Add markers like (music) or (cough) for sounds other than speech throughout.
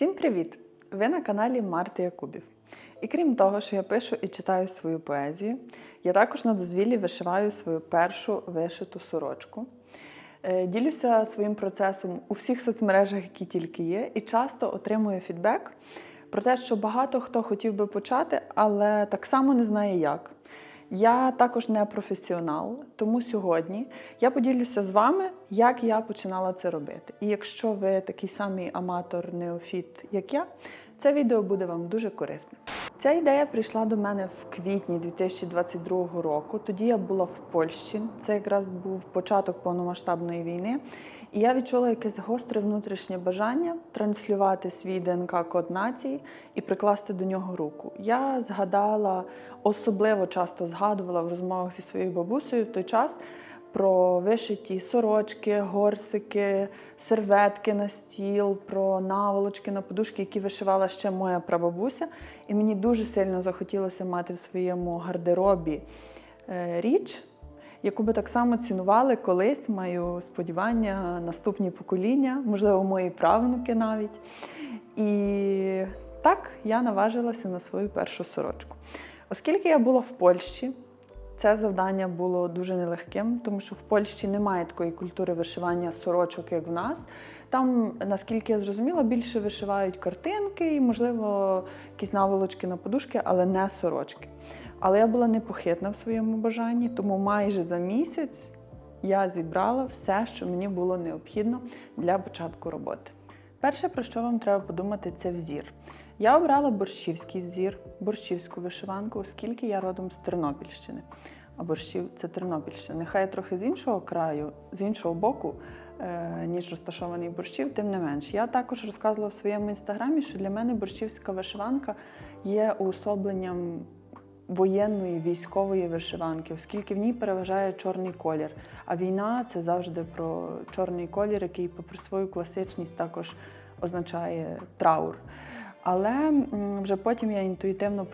Всім привіт! Ви на каналі Марти Якубів. І крім того, що я пишу і читаю свою поезію, я також на дозвіллі вишиваю свою першу вишиту сорочку. Е, Ділюся своїм процесом у всіх соцмережах, які тільки є, і часто отримую фідбек про те, що багато хто хотів би почати, але так само не знає як. Я також не професіонал, тому сьогодні я поділюся з вами, як я починала це робити. І якщо ви такий самий аматор неофіт, як я, це відео буде вам дуже корисне. Ця ідея прийшла до мене в квітні 2022 року. Тоді я була в Польщі. Це якраз був початок повномасштабної війни. І я відчула якесь гостре внутрішнє бажання транслювати свій ДНК-код нації і прикласти до нього руку. Я згадала, особливо часто згадувала в розмовах зі своєю бабусею в той час про вишиті сорочки, горсики, серветки на стіл, про наволочки на подушки, які вишивала ще моя прабабуся. І мені дуже сильно захотілося мати в своєму гардеробі е, річ, яку би так само цінували колись, маю сподівання, наступні покоління, можливо, мої правнуки навіть. І так я наважилася на свою першу сорочку. Оскільки я була в Польщі, це завдання було дуже нелегким, тому що в Польщі немає такої культури вишивання сорочок, як в нас. Там, наскільки я зрозуміла, більше вишивають картинки і, можливо, якісь наволочки на подушки, але не сорочки. Але я була непохитна в своєму бажанні, тому майже за місяць я зібрала все, що мені було необхідно для початку роботи. Перше, про що вам треба подумати, це взір. Я обрала борщівський взір, борщівську вишиванку, оскільки я родом з Тернопільщини. А борщів це Тернопільщина. Нехай трохи з іншого краю, з іншого боку, е, ніж розташований борщів, тим не менш. Я також розказувала в своєму інстаграмі, що для мене борщівська вишиванка є уособленням воєнної військової вишиванки, оскільки в ній переважає чорний колір. А війна це завжди про чорний колір, який, попри свою класичність, також означає траур. Але вже потім я інтуїтивно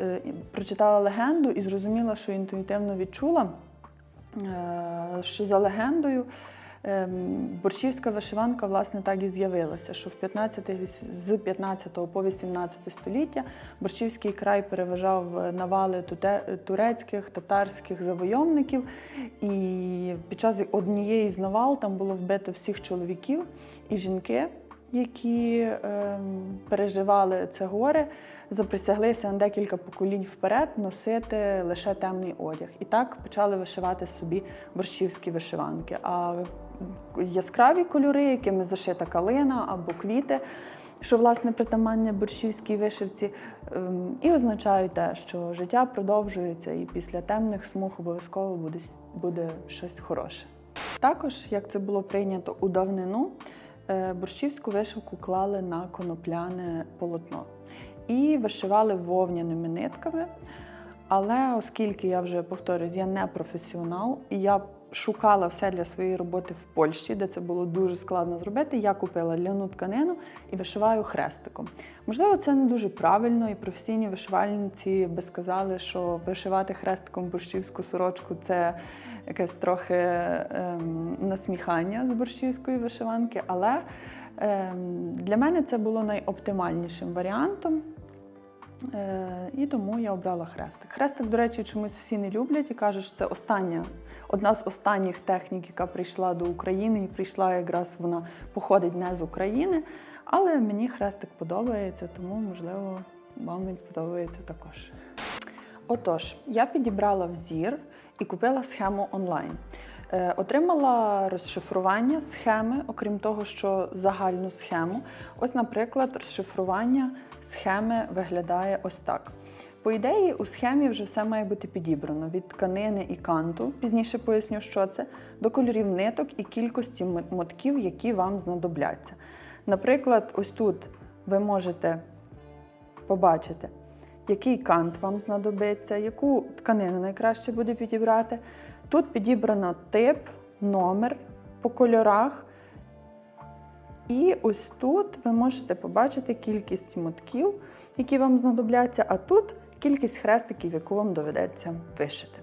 е, прочитала легенду і зрозуміла, що інтуїтивно відчула, е, що за легендою борщівська вишиванка власне так і з'явилася, що в 15, віс- з 15 по 18 століття борщівський край переважав навали турецьких, татарських завойовників. І під час однієї з навал там було вбито всіх чоловіків і жінки які ем, переживали це горе, заприсяглися на декілька поколінь вперед носити лише темний одяг. І так почали вишивати собі борщівські вишиванки. А яскраві кольори, якими зашита калина або квіти, що власне притаманне борщівській вишивці, ем, і означають те, що життя продовжується, і після темних смуг обов'язково буде, буде щось хороше. Також, як це було прийнято у давнину, е, борщівську вишивку клали на конопляне полотно і вишивали вовняними нитками. Але оскільки я вже повторюсь, я не професіонал, і я шукала все для своєї роботи в Польщі, де це було дуже складно зробити. Я купила ляну тканину і вишиваю хрестиком. Можливо, це не дуже правильно, і професійні вишивальниці би сказали, що вишивати хрестиком борщівську сорочку це якесь трохи ем, насміхання з борщівської вишиванки. Але ем, для мене це було найоптимальнішим варіантом. Е, І тому я обрала хрестик. Хрестик, до речі, чомусь всі не люблять і кажуть, що це остання, одна з останніх технік, яка прийшла до України, і прийшла якраз вона походить не з України. Але мені хрестик подобається, тому, можливо, вам він сподобається також. Отож, я підібрала взір і купила схему онлайн. Е, Отримала розшифрування схеми, окрім того, що загальну схему. Ось, наприклад, розшифрування схеми виглядає ось так. По ідеї, у схемі вже все має бути підібрано від тканини і канту, пізніше поясню, що це, до кольорів ниток і кількості мотків, які вам знадобляться. Наприклад, ось тут ви можете побачити, який кант вам знадобиться, яку тканину найкраще буде підібрати. Тут підібрано тип, номер по кольорах. І ось тут ви можете побачити кількість мотків, які вам знадобляться, а тут кількість хрестиків, яку вам доведеться вишити.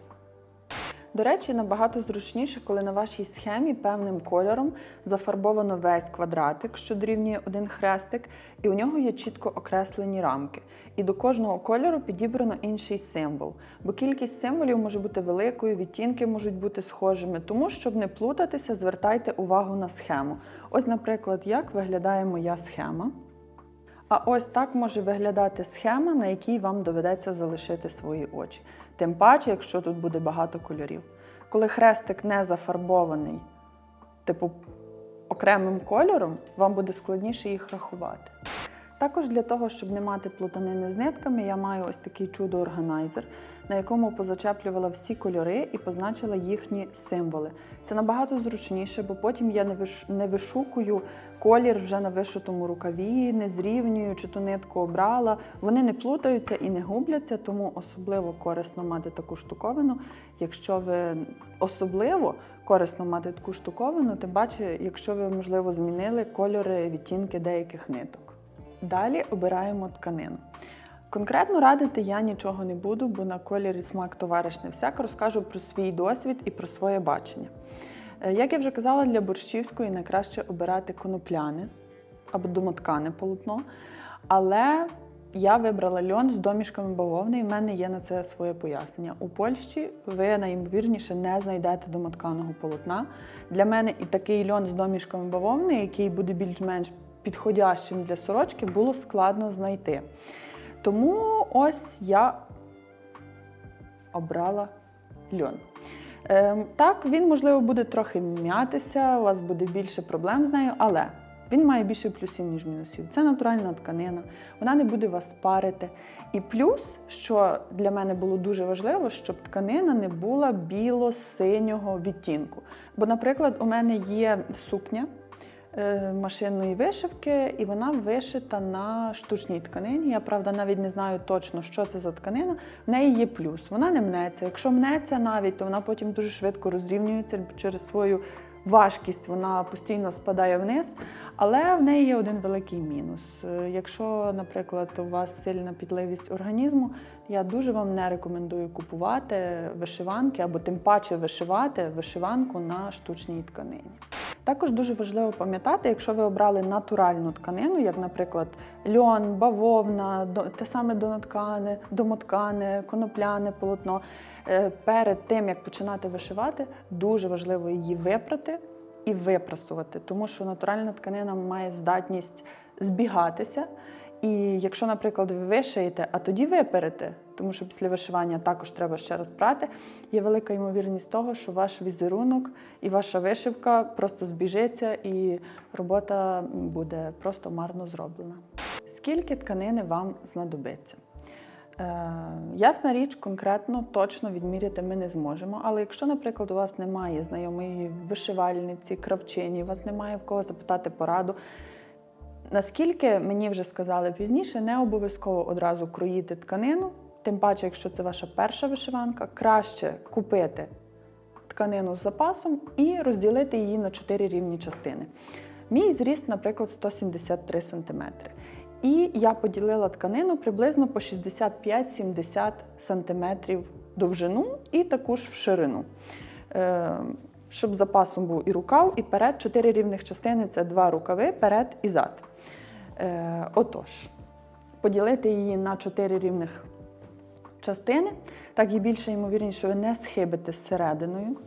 До речі, набагато зручніше, коли на вашій схемі певним кольором зафарбовано весь квадратик, що дорівнює один хрестик, і у нього є чітко окреслені рамки. І до кожного кольору підібрано інший символ. Бо кількість символів може бути великою, відтінки можуть бути схожими. Тому, щоб не плутатися, звертайте увагу на схему. Ось, наприклад, як виглядає моя схема. А ось так може виглядати схема, на якій вам доведеться залишити свої очі. Тим паче, якщо тут буде багато кольорів. Коли хрестик не зафарбований, типу окремим кольором, вам буде складніше їх рахувати. Також для того, щоб не мати плутанини з нитками, я маю ось такий чудо-органайзер, на якому позачеплювала всі кольори і позначила їхні символи. Це набагато зручніше, бо потім я не виш- не вишукую колір вже на вишитому рукаві, не зрівнюю, чи ту нитку обрала. Вони не плутаються і не губляться, тому особливо корисно мати таку штуковину. Якщо ви особливо корисно мати таку штуковину, тим паче, якщо ви, можливо, змінили кольори, відтінки деяких ниток. Далі обираємо тканину. Конкретно радити я нічого не буду, бо на колір і смак товариш не всяк розкажу про свій досвід і про своє бачення. Е, Як я вже казала, для борщівської найкраще обирати конопляне або домоткане полотно. Але я вибрала льон з домішками бавовни, і в мене є на це своє пояснення. У Польщі ви найімовірніше не знайдете домотканого полотна. Для мене і такий льон з домішками бавовни, який буде більш-менш підходящим для сорочки, було складно знайти. Тому ось я обрала льон. Ем, так, він, можливо, буде трохи м'ятися, у вас буде більше проблем з нею, але він має більше плюсів, ніж мінусів. Це натуральна тканина, вона не буде вас парити. І плюс, що для мене було дуже важливо, щоб тканина не була біло-синього відтінку. Бо, наприклад, у мене є сукня машинної вишивки, і вона вишита на штучній тканині. Я правда навіть не знаю точно, що це за тканина. В неї є плюс. Вона не мнеться. Якщо мнеться навіть, то вона потім дуже швидко розрівнюється через свою важкість. Вона постійно спадає вниз. Але в неї є один великий мінус. Е, Якщо, наприклад, у вас сильна підливість організму, я дуже вам не рекомендую купувати вишиванки або тим паче вишивати вишиванку на штучній тканині. Також дуже важливо пам'ятати, якщо ви обрали натуральну тканину, як, наприклад, льон, бавовна, те саме домоткане, конопляне полотно. е, Перед тим як починати вишивати, дуже важливо її випрати і випрасувати, тому що натуральна тканина має здатність збігатися. І якщо, наприклад, ви вишиєте, а тоді виперете, тому що після вишивання також треба ще раз прати, є велика ймовірність того, що ваш візерунок і ваша вишивка просто збіжиться, і робота буде просто марно зроблена. Скільки тканини вам знадобиться? Е, ясна річ, конкретно точно відміряти ми не зможемо. Але якщо, наприклад, у вас немає знайомої вишивальниці, кравчині, у вас немає в кого запитати пораду. Наскільки мені вже сказали пізніше, не обов'язково одразу кроїти тканину, тим паче, якщо це ваша перша вишиванка, краще купити тканину з запасом і розділити її на 4 рівні частини. Мій зріст, наприклад, 173 см. І я поділила тканину приблизно по 65-70 см довжину і також в ширину. Е, щоб запасом був і рукав, і перед. Чотири рівних частини це два рукави, перед і зад. Е, отож, поділити її на чотири рівних частини, так і більше ймовірність, що ви не схибите зсерединою.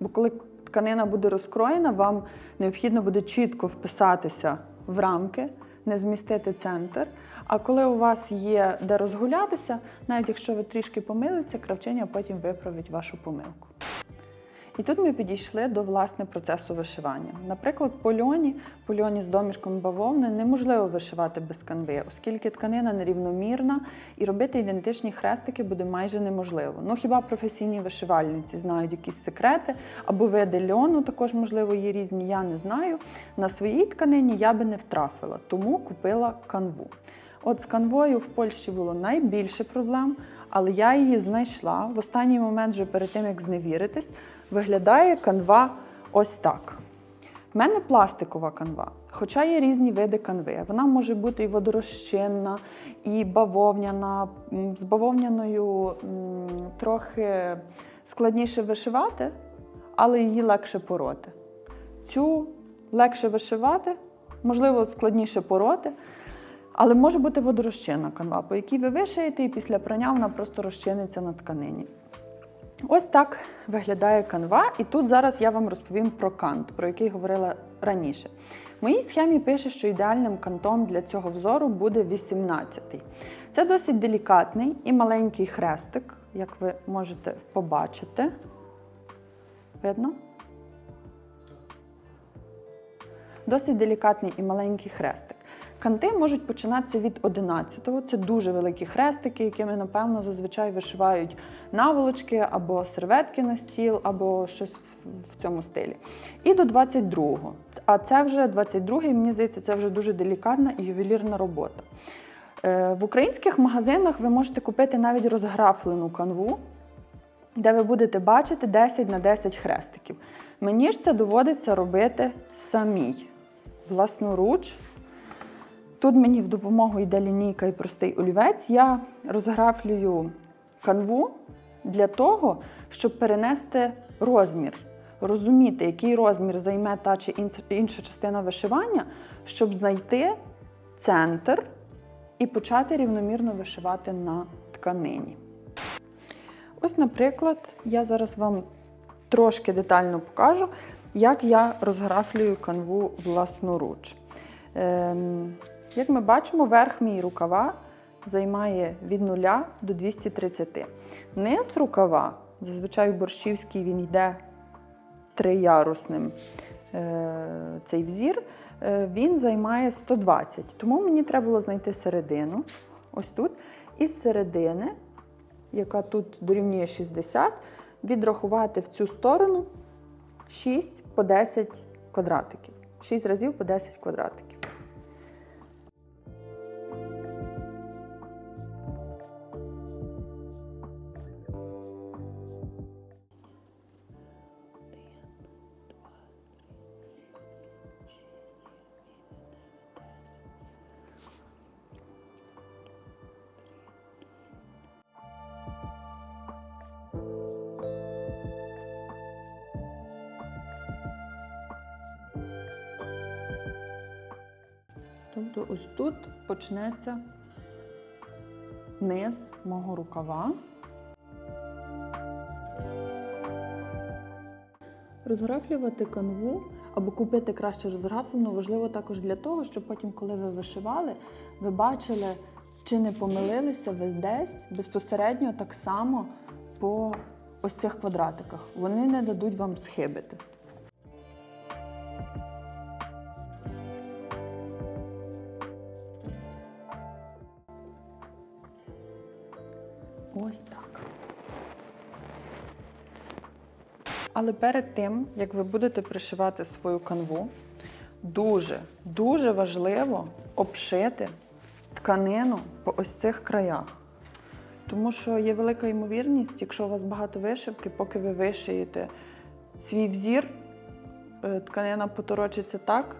Бо коли тканина буде розкроєна, вам необхідно буде чітко вписатися в рамки, не змістити центр. А коли у вас є де розгулятися, навіть якщо ви трішки помилиться, кравчиня потім виправить вашу помилку. І тут ми підійшли до власне процесу вишивання. Наприклад, по льоні, по льоні з домішком бавовни неможливо вишивати без канви, оскільки тканина нерівномірна і робити ідентичні хрестики буде майже неможливо. Ну хіба професійні вишивальниці знають якісь секрети, або види льону також, можливо, є різні, я не знаю. На своїй тканині я би не втрафила, тому купила канву. От з канвою в Польщі було найбільше проблем, але я її знайшла. В останній момент, вже перед тим як зневіритись, виглядає канва ось так. У мене пластикова канва, хоча є різні види канви. Вона може бути і водорозчинна, і бавовняна, з бавовняною трохи складніше вишивати, але її легше пороти. Цю легше вишивати, можливо, складніше пороти, але може бути водорозчинна канва, по якій ви вишиєте, і після прання вона просто розчиниться на тканині. Ось так виглядає канва, і тут зараз я вам розповім про кант, про який говорила раніше. В моїй схемі пише, що ідеальним кантом для цього взору буде 18-й. Це досить делікатний і маленький хрестик, як ви можете побачити. Видно? Досить делікатний і маленький хрестик. Канти можуть починатися від 11-го. Це дуже великі хрестики, якими, напевно, зазвичай вишивають наволочки або серветки на стіл, або щось в цьому стилі. І до 22-го. А це вже 22-й, мені здається, це вже дуже делікатна і ювелірна робота. Е, В українських магазинах ви можете купити навіть розграфлену канву, де ви будете бачити 10 на 10 хрестиків. Мені ж це доводиться робити самій, власноруч. Тут мені в допомогу йде лінійка і простий олівець. Я розграфлюю канву для того, щоб перенести розмір, розуміти, який розмір займе та чи інша частина вишивання, щоб знайти центр і почати рівномірно вишивати на тканині. Ось, наприклад, я зараз вам трошки детально покажу, як я розграфлюю канву власноруч. Ем, як ми бачимо, верх мій рукава займає від 0 до 230. Низ рукава, зазвичай у борщівській він йде триярусним е, цей взір, е, він займає 120. Тому мені треба було знайти середину, ось тут, і з середини, яка тут дорівнює 60, відрахувати в цю сторону 6 по 10 квадратиків. 6 разів по 10 квадратиків. Тобто ось тут почнеться низ мого рукава. Розграфлювати канву або купити краще розграфлену важливо також для того, щоб потім, коли ви вишивали, ви бачили, чи не помилилися ви десь безпосередньо так само по ось цих квадратиках. Вони не дадуть вам схибити. Ось так. Але перед тим, як ви будете пришивати свою канву, дуже, дуже важливо обшити тканину по ось цих краях. Тому що є велика ймовірність, якщо у вас багато вишивки, поки ви вишиєте свій взір, е, тканина поторочиться так,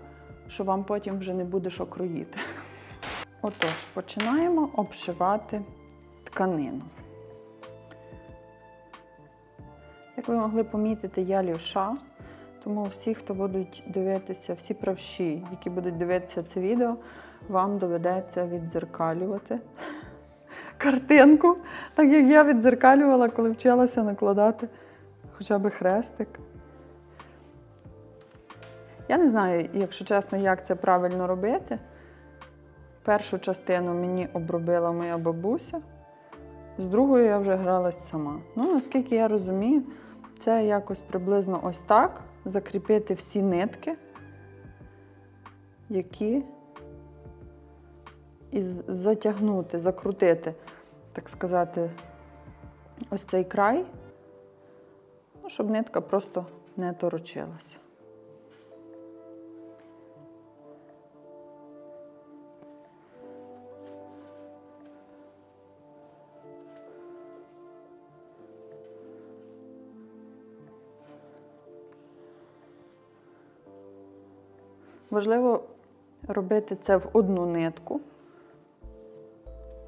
що вам потім вже не буде що кроїти. Отож, починаємо обшивати тканину. Як ви могли помітити, я лівша, тому всі, хто будуть дивитися, всі правші, які будуть дивитися це відео, вам доведеться віддзеркалювати картинку, так як я віддзеркалювала, коли вчилася накладати хоча б хрестик. Я не знаю, якщо чесно, як це правильно робити. Першу частину мені обробила моя бабуся. З другою я вже гралась сама. Ну, наскільки я розумію, це якось приблизно ось так. Закріпити всі нитки, які і затягнути, закрутити, так сказати, ось цей край, ну, щоб нитка просто не торочилася. Важливо робити це в одну нитку.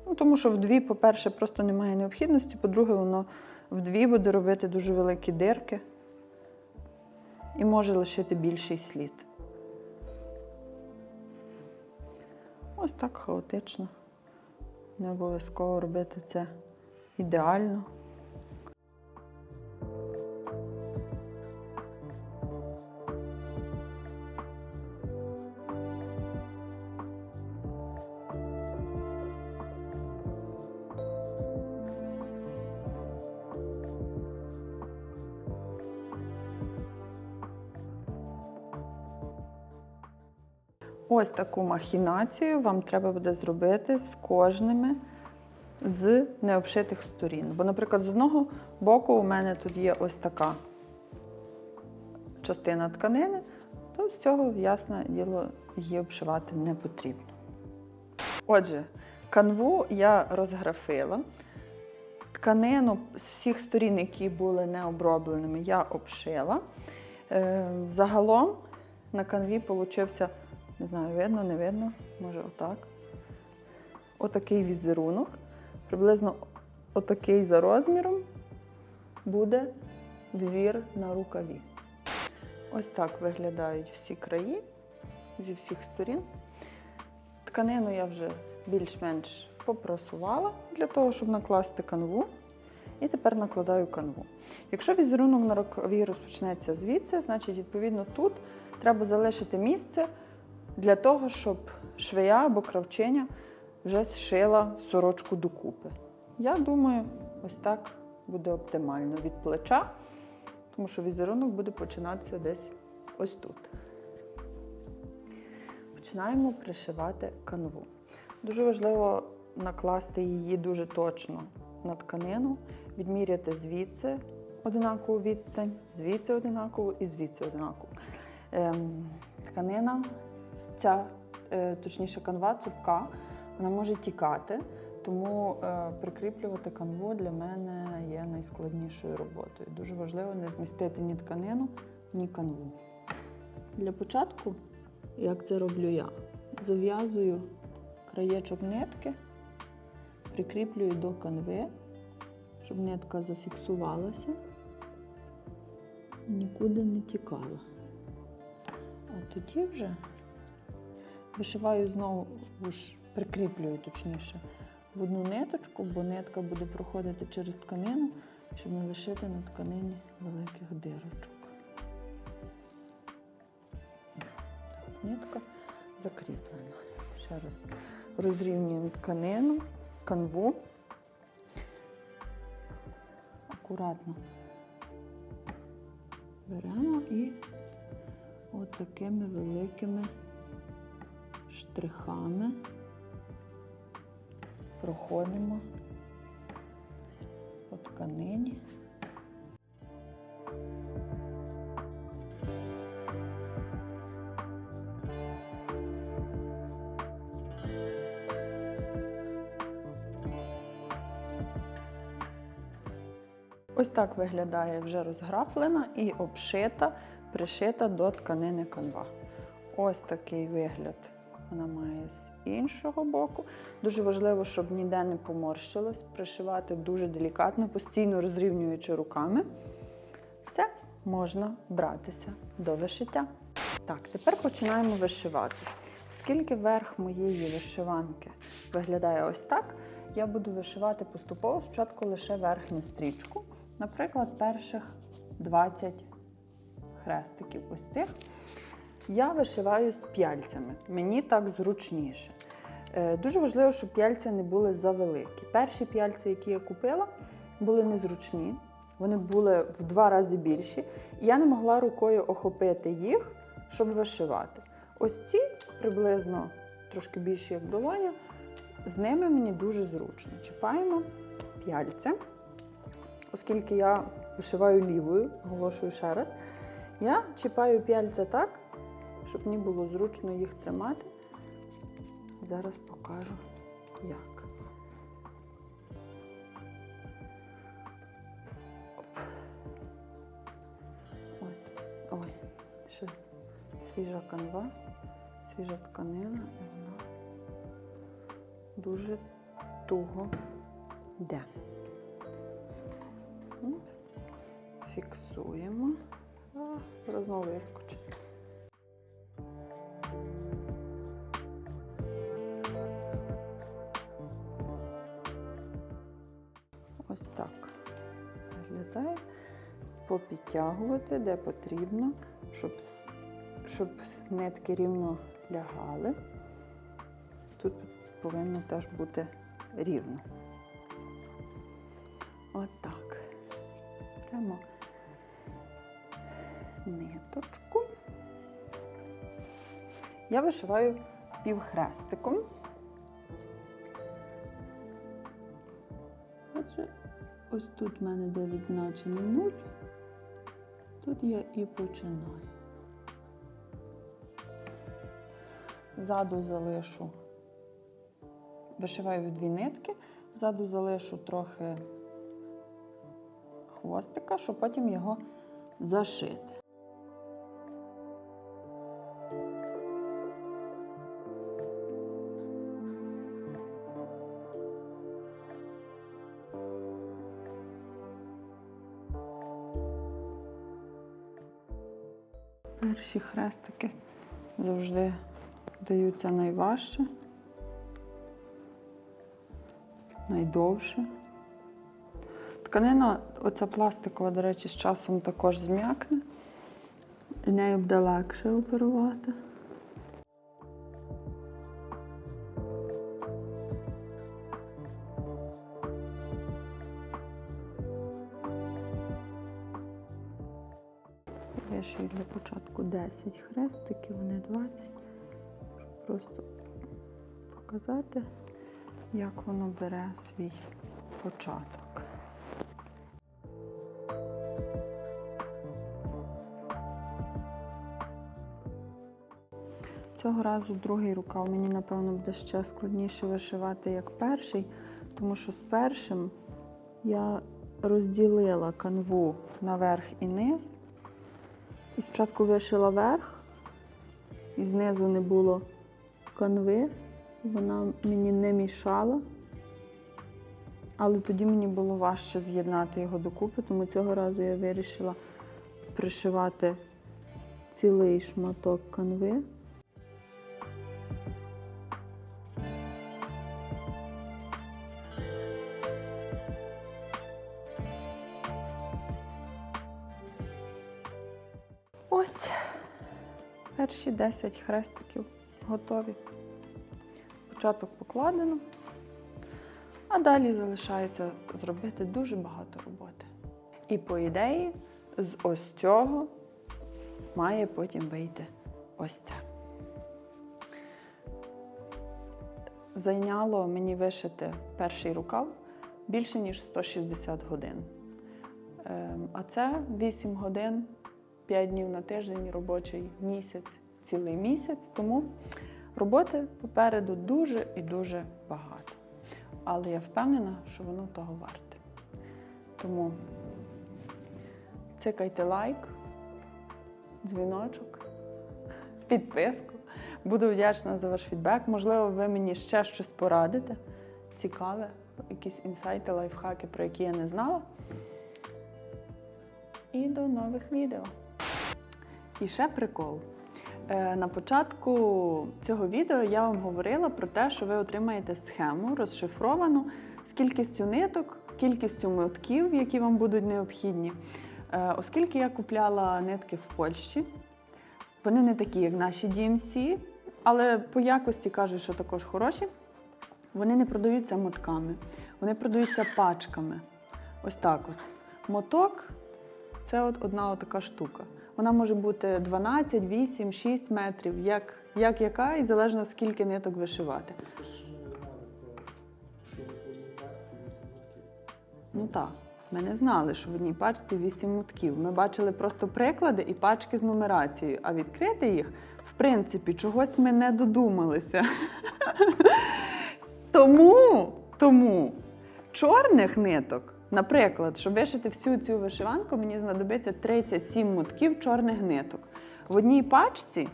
Ну, тому що в дві, по-перше, просто немає необхідності, по-друге, воно вдві буде робити дуже великі дирки і може лишити більший слід. Ось так хаотично. Не обов'язково робити це ідеально. Ось таку махінацію вам треба буде зробити з кожними з необшитих сторін. Бо, наприклад, з одного боку у мене тут є ось така частина тканини, то з цього, ясне діло, її обшивати не потрібно. Отже, канву я розграфила. Тканину з всіх сторін, які були не обробленими, я обшила. Е, Загалом на канві получився, не знаю, видно, не видно, може отак. Отакий візерунок. Приблизно отакий за розміром буде взір на рукаві. Ось так виглядають всі краї зі всіх сторін. Тканину я вже більш-менш попрасувала для того, щоб накласти канву. І тепер накладаю канву. Якщо візерунок на рукаві розпочнеться звідси, значить, відповідно, тут треба залишити місце для того, щоб швея або кравчиня вже зшила сорочку докупи. Я думаю, ось так буде оптимально від плеча, тому що візерунок буде починатися десь ось тут. Починаємо пришивати канву. Дуже важливо накласти її дуже точно на тканину, відміряти звідси одинакову відстань, звідси одинакову і звідси одинакову. Ем, тканина, ця, е, точніше, канва цупка, вона може тікати, тому е, прикріплювати канву для мене є найскладнішою роботою. Дуже важливо не змістити ні тканину, ні канву. Для початку, як це роблю я, зав'язую краєчок нитки, прикріплюю до канви, щоб нитка зафіксувалася і нікуди не тікала. А тоді вже вишиваю знову ж прикріплюю точніше в одну ниточку, бо нитка буде проходити через тканину, щоб не лишити на тканині великих дирочок. Так, нитка закріплена. Ще раз розрівнюємо тканину, канву. Акуратно беремо і от великими штрихами проходимо по тканині. Ось так виглядає вже розграфлена і обшита, пришита до тканини канва. Ось такий вигляд вона має з іншого боку. Дуже важливо, щоб ніде не поморщилось, пришивати дуже делікатно, постійно розрівнюючи руками. Все, можна братися до вишиття. Так, тепер починаємо вишивати. Оскільки верх моєї вишиванки виглядає ось так, я буду вишивати поступово спочатку лише верхню стрічку. Наприклад, перших 20 хрестиків ось цих. Я вишиваю з п'яльцями. Мені так зручніше. Е, Дуже важливо, щоб п'яльця не були завеликі. Перші п'яльці, які я купила, були незручні. Вони були в два рази більші. І я не могла рукою охопити їх, щоб вишивати. Ось ці приблизно трошки більші, як долоня. З ними мені дуже зручно. Чіпаємо п'яльце. Оскільки я вишиваю лівою, оголошую ще раз, я чіпаю п'яльця так, щоб мені було зручно їх тримати. Зараз покажу, як. Оп. Ось, ой, ще свіжа канва, свіжа тканина, і вона дуже туго йде. Фіксуємо. А, зараз знову Попідтягувати, де потрібно, щоб, щоб нитки рівно лягали. Тут повинно теж бути рівно. Отак. Прямо ниточку. Я вишиваю півхрестиком. Отже, ось тут в мене де відзначений нуль. Тут я і починаю. Ззаду залишу, вишиваю в дві нитки, ззаду залишу трохи хвостика, щоб потім його зашити. Перші хрестики завжди даються найважче, найдовше. Тканина, оця пластикова, до речі, з часом також зм'якне, і нею буде легше оперувати. 10 хрестиків, не 20. Щоб просто показати, як воно бере свій початок. Цього разу другий рукав мені, напевно, буде ще складніше вишивати, як перший, тому що з першим я розділила канву на верх і низ. І спочатку вишила верх, і знизу не було канви, вона мені не мішала. Але тоді мені було важче з'єднати його докупи, тому цього разу я вирішила пришивати цілий шматок канви. Перші 10 хрестиків готові. Початок покладено, а далі залишається зробити дуже багато роботи. І по ідеї, з ось цього має потім вийти ось це. Зайняло мені вишити перший рукав більше, ніж 160 годин. Ем, А це 8 годин 5 днів на тиждень, робочий місяць, цілий місяць. Тому роботи попереду дуже і дуже багато. Але я впевнена, що воно того варте. Тому цикайте лайк, дзвіночок, підписку. Буду вдячна за ваш фідбек. Можливо, ви мені ще щось порадите. Цікаве, якісь інсайти, лайфхаки, про які я не знала. І до нових відео. І ще прикол. Е, На початку цього відео я вам говорила про те, що ви отримаєте схему розшифровану з кількістю ниток, кількістю мотків, які вам будуть необхідні. Е, Оскільки я купляла нитки в Польщі, вони не такі, як наші DMC, але по якості кажуть, що також хороші. Вони не продаються мотками, вони продаються пачками. Ось так от. Моток це от одна така штука. Вона може бути 12, 8, 6 метрів, як, як яка, і залежно скільки ниток вишивати. Ти скажи, що ми не знали про що в одній пачці вісім мотків. Ну так, ми не знали, що в одній пачці 8 мотків. Ми бачили просто приклади і пачки з нумерацією, а відкрити їх, в принципі, чогось ми не додумалися. (laughs) Тому, тому чорних ниток, наприклад, щоб вишити всю цю вишиванку, мені знадобиться 37 мотків чорних ниток. В одній пачці,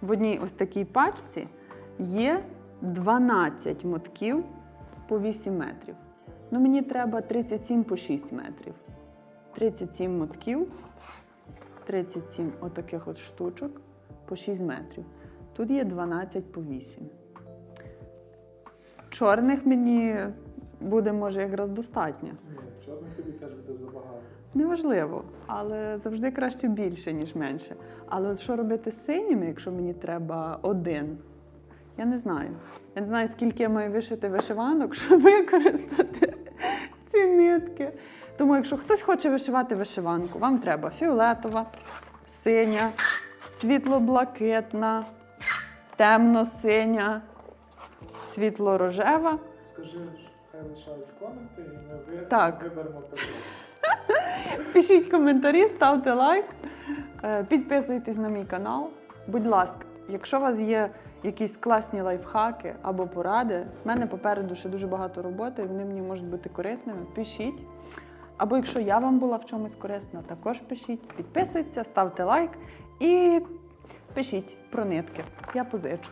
в одній ось такій пачці є 12 мотків по 8 метрів. Ну, мені треба 37 по 6 метрів. 37 мотків, 37 отаких от штучок по 6 метрів. Тут є 12 по 8. Чорних мені буде, може, якраз достатньо. Ні, чорних тобі теж буде забагато. Неважливо, але завжди краще більше, ніж менше. Але що робити з синіми, якщо мені треба один? Я не знаю. Я не знаю, скільки я маю вишити вишиванок, (laughs) щоб використати ці нитки. Тому, якщо хтось хоче вишивати вишиванку, вам треба фіолетова, синя, світло-блакитна, темно-синя, світло-рожева. Скажи, хай лишають коменти, і ми ви- Так. виберемо. (laughs) Пишіть коментарі, ставте лайк, е, підписуйтесь на мій канал. Будь ласка, якщо у вас є якісь класні лайфхаки або поради, в мене попереду ще дуже багато роботи, і вони мені можуть бути корисними. Пишіть. Або якщо я вам була в чомусь корисна, також пишіть. Підписуйтеся, ставте лайк і пишіть про нитки. Я позичу.